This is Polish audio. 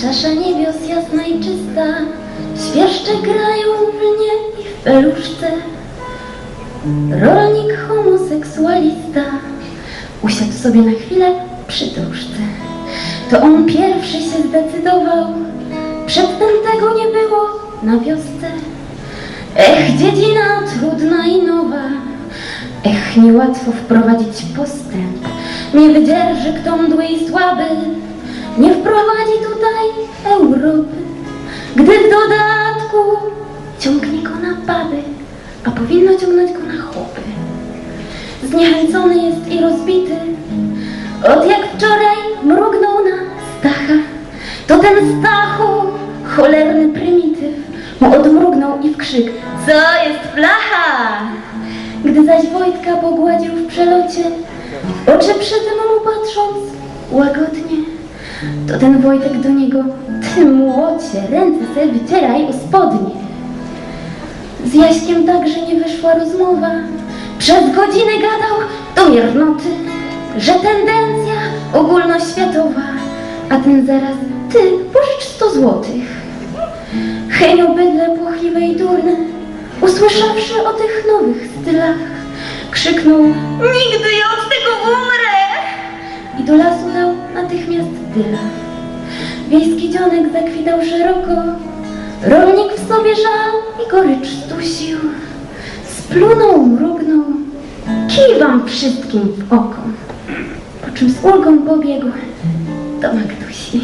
Czasza niebios jasna i czysta, świerszcze grają w lnie i w peluszce. Rolnik homoseksualista usiadł sobie na chwilę przy dróżce. To on pierwszy się zdecydował, przedtem tego nie było na wiosce. Ech, dziedzina trudna i nowa, ech, niełatwo wprowadzić postęp. Nie wydzierży kto mdły i słaby, nie wprowadzi tutaj Europy. Gdy w dodatku ciągnie go na baby, a powinno ciągnąć go na chłopy. Zniechęcony jest i rozbity, od jak wczoraj mrugnął na Stacha. To ten Stachu, cholerny prymityw, mu odmrugnął i w krzyk, co jest flacha? Gdy zaś Wojtka pogładził w przelocie, oczy przy tym mu patrząc łagodnie, to ten Wojtek do niego, ty młocie, ręce se wycieraj o spodnie. Z Jaśkiem także nie wyszła rozmowa. Przez godzinę gadał do miernoty, że tendencja ogólnoświatowa, a ten zaraz, ty pożycz sto złotych. Henio bydle płochliwe i durne, usłyszawszy o tych nowych stylach, krzyknął, nigdy ja od tego umrę! I do lasu dał natychmiast dyla. Wiejski dzionek zakwitał szeroko, rolnik w sobie żal i gorycz stusił. Splunął, mrugnął, kij wam wszystkim w oko, po czym z ulgą pobiegł do Magdusi.